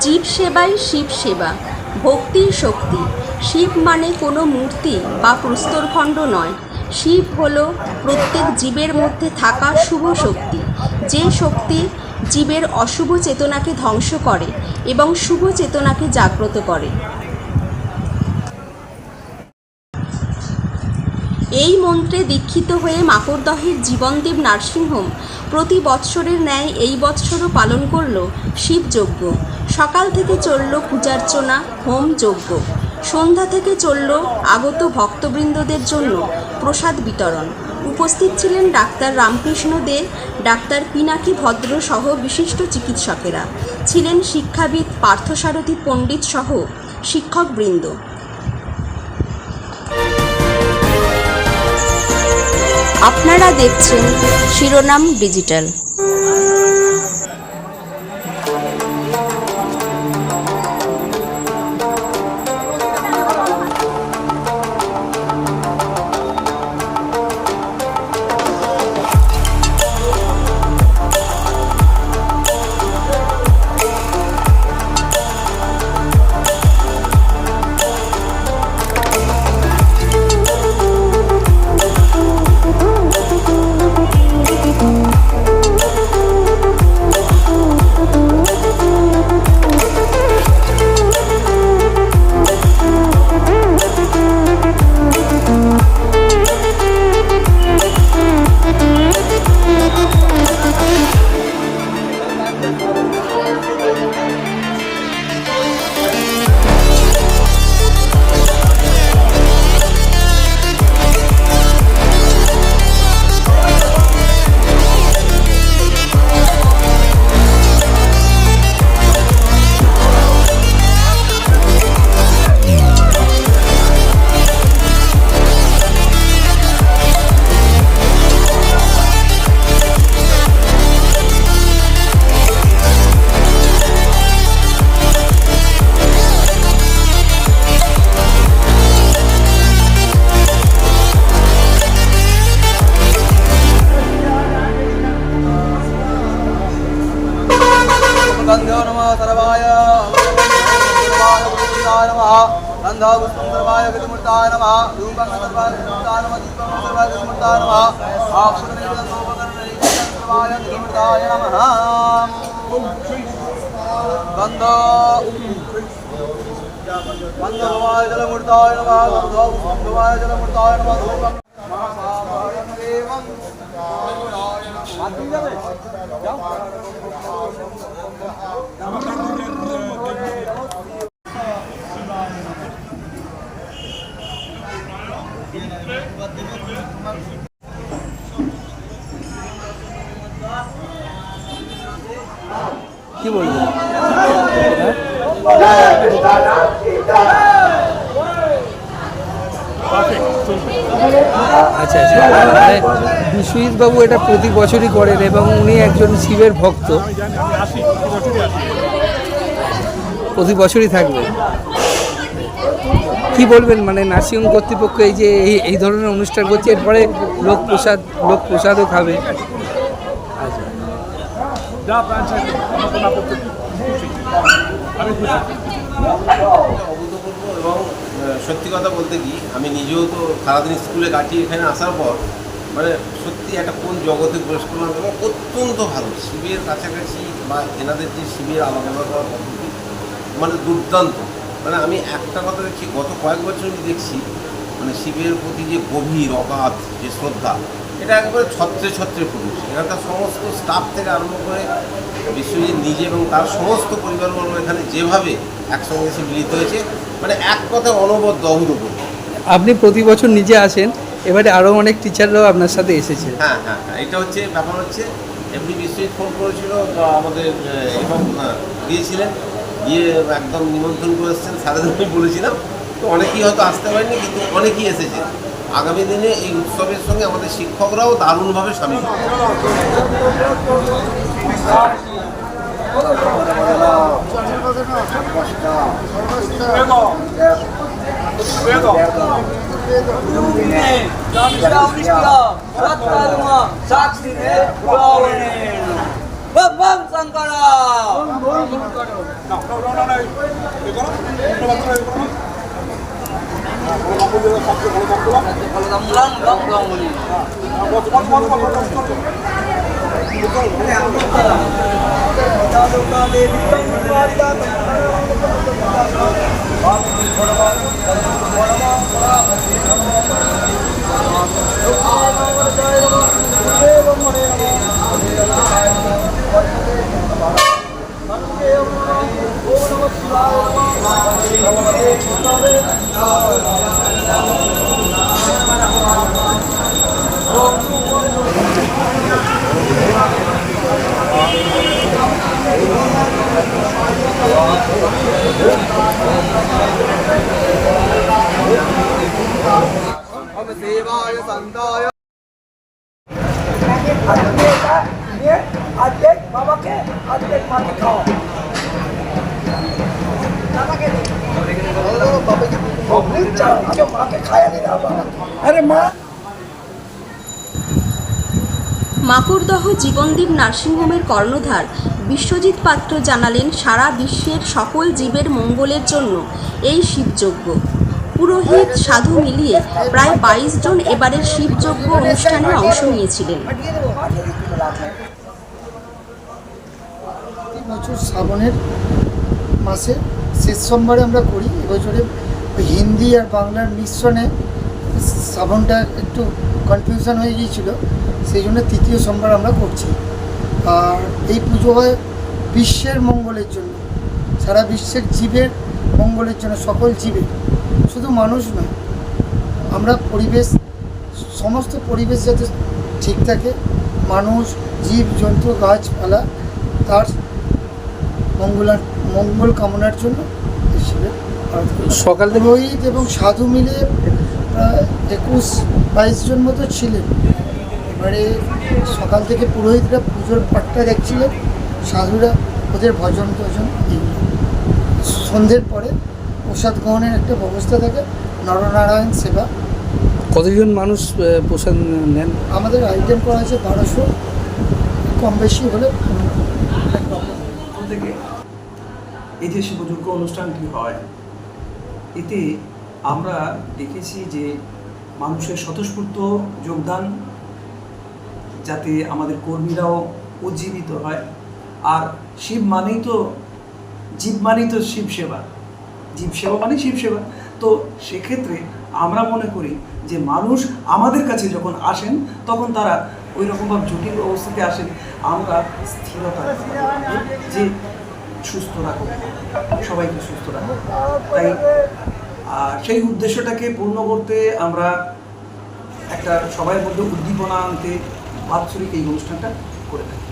জীব সেবাই শিব সেবা, ভক্তি শক্তি। শিব মানে কোনো মূর্তি বা প্রস্তরখণ্ড নয়। শিব হল প্রত্যেক জীবের মধ্যে থাকা শুভ শক্তি। যে শক্তি জীবের অশুভ চেতনাকে ধ্বংস করে এবং শুভ চেতনাকে জাগ্রত করে। এই মন্ত্রে দীক্ষিত হয়ে মাকড়দহের জীবনদেব নার্সিংহোম প্রতি বৎসরের ন্যায় এই বৎসরও পালন করল শিবযজ্ঞ। সকাল থেকে চলল পূজার্চনা, হোম যজ্ঞ। সন্ধ্যা থেকে চলল আগত ভক্তবৃন্দদের জন্য প্রসাদ বিতরণ। উপস্থিত ছিলেন ডাক্তার রামকৃষ্ণ দে, ডাক্তার পিনাকি ভদ্র সহ বিশিষ্ট চিকিৎসকেরা। ছিলেন শিক্ষাবিদ, পার্থসারথী পণ্ডিত সহ শিক্ষকবৃন্দ। আপনারা দেখছেন শিরোনাম ডিজিটাল। सर्वाय गतिमूर्ताय नमः धूपं सर्वाय गतिमूर्ताय नमः दीपं सर्वाय गतिमूर्ताय नमः आक्षुतनिवेदनोपकरणनिवेदनं सर्वाय गतिमूर्ताय नमः गन्ध गन्धभवाय जलमूर्ताय नमः गन्धपुष्पभवाय जलमूर्ताय नमः धूपं एवं কি আচ্ছা আচ্ছা। মানে বিশ্বজিৎ বাবু এটা প্রতি বছরই করেন এবং উনি একজন শিবের ভক্ত। প্রতি বছরই থাকবে। কি বলবেন? মানে নার্সিংহোম কর্তৃপক্ষ এই যে এই ধরনের অনুষ্ঠান করছে, এরপরে লোক প্রসাদ, লোক প্রসাদও খাবে। এবং সত্যি কথা বলতে কি, আমি নিজেও তো সারাদিন স্কুলে কাটিয়ে এখানে আসার পর মানে সত্যি একটা কোন জগতে প্রবেশ করলাম এবং অত্যন্ত ভালো। শিবের কাছাকাছি বা এনাদের যে শিবের আলাদা করার পদ্ধতি মানে দুর্দান্ত। মানে আমি একটা কথা দেখছি গত কয়েক বছর আমি দেখছি মানে শিবের প্রতি যে গভীর অগাধ যে শ্রদ্ধা এটা একেবারে ছত্রে ছত্রে পুরুষ এখানকার সমস্ত স্টাফ থেকে আরম্ভ করে বিশ্বজিৎ নিজে এবং তার সমস্ত পরিবারবর্গ এখানে যেভাবে একসঙ্গে এসে মিলিত হয়েছে মানে এক কথা অনবদ্য অভূতপূর্ব। আপনি প্রতি বছর নিজে আসেন এবারে আরও অনেক টিচাররাও আপনার সাথে এসেছে। হ্যাঁ হ্যাঁ হ্যাঁ এটা হচ্ছে ব্যাপার হচ্ছে এমনি বিশ্বজিৎ ফোন করেছিল বা আমাদের এবং দিয়েছিলেন। গিয়ে একদম নিমন্ত্রণ করে এসেছেন, স্যারেদের আমি বলেছিলাম, তো অনেকেই হয়তো আসতে পারেনি, কিন্তু অনেকেই এসেছে। আগামী দিনে এই উৎসবের সঙ্গে আমাদের শিক্ষকরাও দারুণভাবে সামিল। বম বম শঙ্কর মাকে খাওয়া নিচ্ছা, আগে মাকে খাইয়ে দিন আরে মা। মাকড়দহ জীবনদীপ নার্সিংহোমের কর্ণধার বিশ্বজিৎ পাত্র জানালেন সারা বিশ্বের সকল জীবের মঙ্গলের জন্য এই শিবযজ্ঞ। পুরোহিত সাধু মিলিয়ে প্রায় বাইশ জন এবারের শিবযজ্ঞ অনুষ্ঠানে অংশ নিয়েছিলেন। বছর শ্রাবণের মাসে, শেষ সোমবারে আমরা করি, এবছরে হিন্দি আর বাংলার মিশ্রণে শ্রাবণটা একটু কনফিউশন হয়ে গিয়েছিল, সেই জন্য তৃতীয় সোমবার আমরা করছি। আর এই পুজো হয় বিশ্বের মঙ্গলের জন্য। সারা বিশ্বের জীবের মঙ্গলের জন্য, সকল জীবের। শুধু মানুষ নয়, আমরা পরিবেশ, সমস্ত পরিবেশ যাতে ঠিক থাকে, মানুষ, জীব, জন্তু, গাছপালা, তার মঙ্গলা মঙ্গল কামনার জন্য হিসেবে সকাল থেকে পুরোহিত এবং সাধু মিলে প্রায় একুশ বাইশ জন মতো ছিলেন। এবারে সকাল থেকে পুরোহিতরা পুজোর পাঠটা দেখছিলেন। সাধুরা ওদের ভজন টজন সন্ধ্যের পরে প্রসাদ গ্রহণের একটা ব্যবস্থা থাকে নরনারায়ণ সেবা। কতজন মানুষ প্রসাদ নেন? আমাদের আইটেম করা আছে বারোশো। কম বেশি হলে এই যে অনুষ্ঠানটি হয়। এতে আমরা দেখেছি যে মানুষের স্বতঃস্ফূর্ত যোগদান যাতে আমাদের কর্মীরাও উজ্জীবিত হয়। আর শিব মানেই তো, জীব মানেই তো শিব সেবা। জীব সেবা মানে শিব সেবা। তো সেক্ষেত্রে আমরা মনে করি যে মানুষ আমাদের কাছে যখন আসেন, তখন তারা ওই রকমভাবে জটিল অবস্থাতে আসেন। আমরা স্থিরতা যে সুস্থ রাখো। সবাইকে সুস্থ রাখো। তাই, আর সেই উদ্দেশ্যটাকে পূর্ণ করতে আমরা একটা সবার মধ্যে উদ্দীপনা আনতে বাৎসরিক এই অনুষ্ঠানটা করে থাকি।